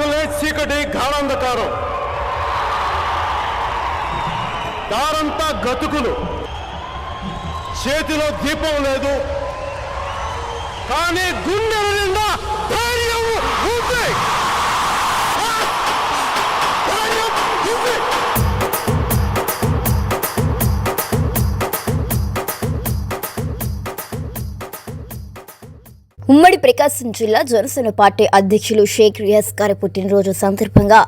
చీకటి గాఢంధకారం దారంతా గతుకులు. చేతిలో దీపం లేదు. కానీ గుండెల నిండా ఉమ్మడి ప్రకాశం జిల్లా జనసేన పార్టీ అధ్యక్షులు షేక్ రియాజ్ గారి పుట్టినరోజు సందర్భంగా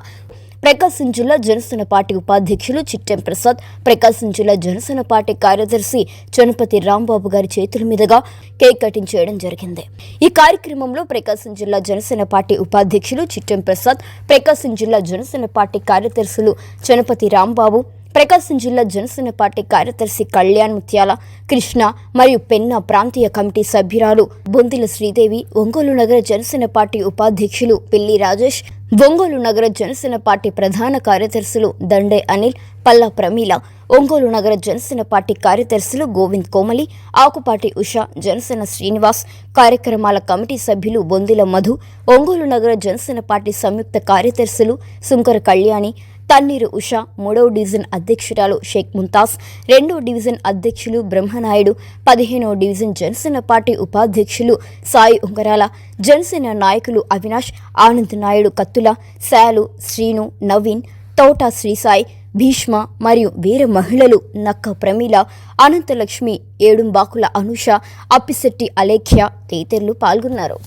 ప్రకాశం జిల్లా జనసేన పార్టీ ఉపాధ్యక్షులు చిట్టెం ప్రసాద్ ప్రకాశం జిల్లా జనసేన పార్టీ కార్యదర్శి చనపతి రాంబాబు గారి చేతుల మీదుగా కేక్ కటింగ్ చేయడం జరిగింది. ఈ కార్యక్రమంలో ప్రకాశం జిల్లా జనసేన పార్టీ ఉపాధ్యక్షులు చిట్టెం ప్రసాద్ ప్రకాశం జిల్లా జనసేన పార్టీ కార్యదర్శులు చనపతి రాంబాబు ప్రకాశం జిల్లా జనసేన పార్టీ కార్యదర్శి కళ్యాణ్ ముత్యాల కృష్ణ మరియు పెన్నా ప్రాంతీయ కమిటీ సభ్యురాలు బొందిల శ్రీదేవి ఒంగోలు నగర జనసేన పార్టీ ఉపాధ్యక్షులు పిల్లి రాజేష్ ఒంగోలు నగర జనసేన పార్టీ ప్రధాన కార్యదర్శులు దండే అనిల్ పల్లా ప్రమీల ఒంగోలు నగర జనసేన పార్టీ కార్యదర్శులు గోవింద్ కోమలి ఆకుపాటి ఉష జనసేన శ్రీనివాస్ కార్యక్రమాల కమిటీ సభ్యులు బొందిల మధు ఒంగోలు నగర జనసేన పార్టీ సంయుక్త కార్యదర్శులు సుంకర కళ్యాణి తన్నీరు ఉష మూడవ డివిజన్ అధ్యక్షురాలు షేక్ ముంతాజ్ రెండో డివిజన్ అధ్యక్షులు బ్రహ్మనాయుడు పదిహేనో డివిజన్ జనసేన పార్టీ ఉపాధ్యక్షులు సాయి ఉంగరాల జనసేన నాయకులు అవినాష్ ఆనంద్ నాయుడు కత్తుల శాలు శ్రీను నవీన్ తోట శ్రీసాయి భీష్మ మరియు వీర మహిళలు నక్క ప్రమీల అనంతలక్ష్మి ఏడుంబాకుల అనుష అప్పిశెట్టి అలేఖ్య తదితరులు పాల్గొన్నారు.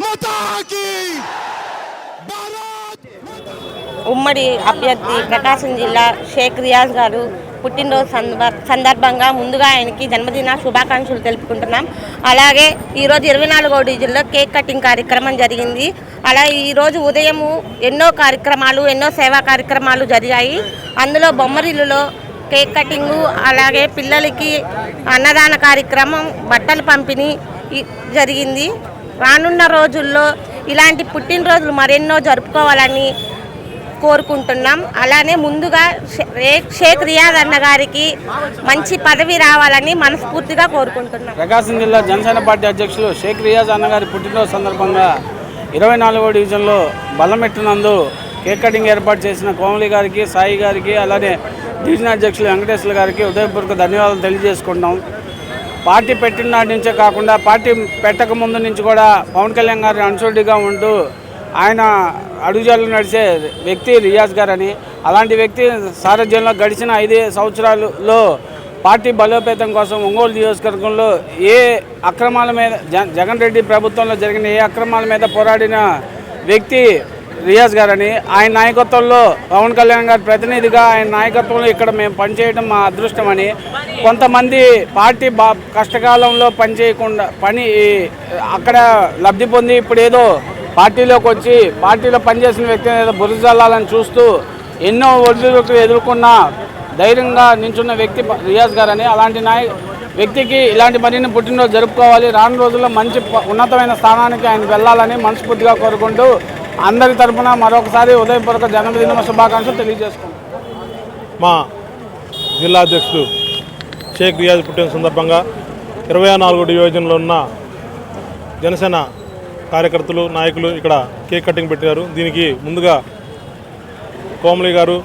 మాతా భారత్ ఉమ్మడి అభ్యర్థి ప్రకాశం జిల్లా షేక్ రియాజ్ గారు పుట్టినరోజు సందర్భ- సందర్భంగా ముందుగా ఆయనకి జన్మదిన శుభాకాంక్షలు తెలుపుకుంటున్నాం. అలాగే ఈరోజు ఇరవై నాలుగో డివిజన్లో కేక్ కటింగ్ కార్యక్రమం జరిగింది. అలా ఈరోజు ఉదయము ఎన్నో కార్యక్రమాలు ఎన్నో సేవా కార్యక్రమాలు జరిగాయి. అందులో బొమ్మరిల్లులో కేక్ కటింగు అలాగే పిల్లలకి అన్నదాన కార్యక్రమం బట్టలు పంపిణీ జరిగింది. రానున్న రోజుల్లో ఇలాంటి పుట్టినరోజులు మరెన్నో జరుపుకోవాలని కోరుకుంటున్నాం. అలానే ముందుగా షే- రే- షేక్ రియాజ్ అన్న గారికి మంచి పదవి రావాలని మనస్ఫూర్తిగా కోరుకుంటున్నాం. ప్రకాశం జిల్లా జనసేన పార్టీ అధ్యక్షులు షేక్ రియాజ్ అన్నగారి పుట్టినరోజు సందర్భంగా ఇరవై నాలుగో డివిజన్లో బల్లమెట్టినందు కేక్ కటింగ్ ఏర్పాటు చేసిన కోమలి గారికి సాయి గారికి అలానే డివిజన్ అధ్యక్షులు వెంకటేశ్వర గారికి ఉదయపూర్వక ధన్యవాదాలు తెలియజేసుకుంటాం పార్టీ పెట్టిన నాటి నుంచే కాకుండా పార్టీ పెట్టక ముందు నుంచి కూడా పవన్ కళ్యాణ్ గారిని అనుసరుడిగా ఉంటూ ఆయన అడుగుజాలు నడిచే వ్యక్తి రియాజ్ గారని అలాంటి వ్యక్తి సారథ్యంలో గడిచిన ఐదు సంవత్సరాలలో పార్టీ బలోపేతం కోసం ఒంగోలు నియోజకవర్గంలో ఏ అక్రమాల మీద జగన్ రెడ్డి ప్రభుత్వంలో జరిగిన ఏ అక్రమాల మీద పోరాడిన వ్యక్తి రియాజ్ గారని. ఆయన నాయకత్వంలో పవన్ కళ్యాణ్ గారి ప్రతినిధిగా ఆయన నాయకత్వంలో ఇక్కడ మేము పనిచేయడం మా అదృష్టమని కొంతమంది పార్టీ బా కష్టకాలంలో పనిచేయకుండా పని అక్కడ లబ్ధి పొంది ఇప్పుడు ఏదో పార్టీలోకి వచ్చి పార్టీలో పనిచేసిన వ్యక్తిని ఏదో బురద చల్లాలని చూస్తూ ఎన్నో ఒడిదుడుకులు ఎదుర్కొన్న ధైర్యంగా నించున్న వ్యక్తి రియాజ్ గారని. అలాంటి నాయ వ్యక్తికి ఇలాంటి మరిన్ని పుట్టినరోజు జరుపుకోవాలి. రాను రోజుల్లో మంచి ఉన్నతమైన స్థానానికి ఆయన వెళ్ళాలని మనస్ఫూర్తిగా కోరుకుంటూ అందరి తరఫున మరొకసారి ఉదయపూర్వక జన్మదిన శుభాకాంక్షలు తెలియజేసుకుంటాం మా జిల్లా అధ్యక్షుడు షేక్ రియాజ్ పుట్టిన సందర్భంగా ఇరవై నాలుగు డివిజన్లో ఉన్న జనసేన కార్యకర్తలు నాయకులు ఇక్కడ కేక్ కటింగ్ పెట్టారు దీనికి ముందుగా కోమలి గారు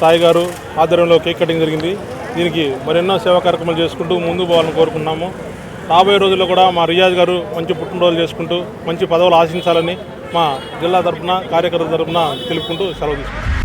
సాయి గారు ఆధ్వర్యంలో కేక్ కటింగ్ జరిగింది. దీనికి మరెన్నో సేవా కార్యక్రమాలు చేసుకుంటూ ముందుకు పోవాలని కోరుకున్నాము రాబోయే రోజుల్లో కూడా మా రియాజ్ గారు మంచి పుట్టినరోజులు చేసుకుంటూ మంచి పదవులు ఆశించాలని మా జిల్లా తరపున కార్యకర్తల తరపున తెలుపుకుంటూ సెలవు తీసుకుంటాం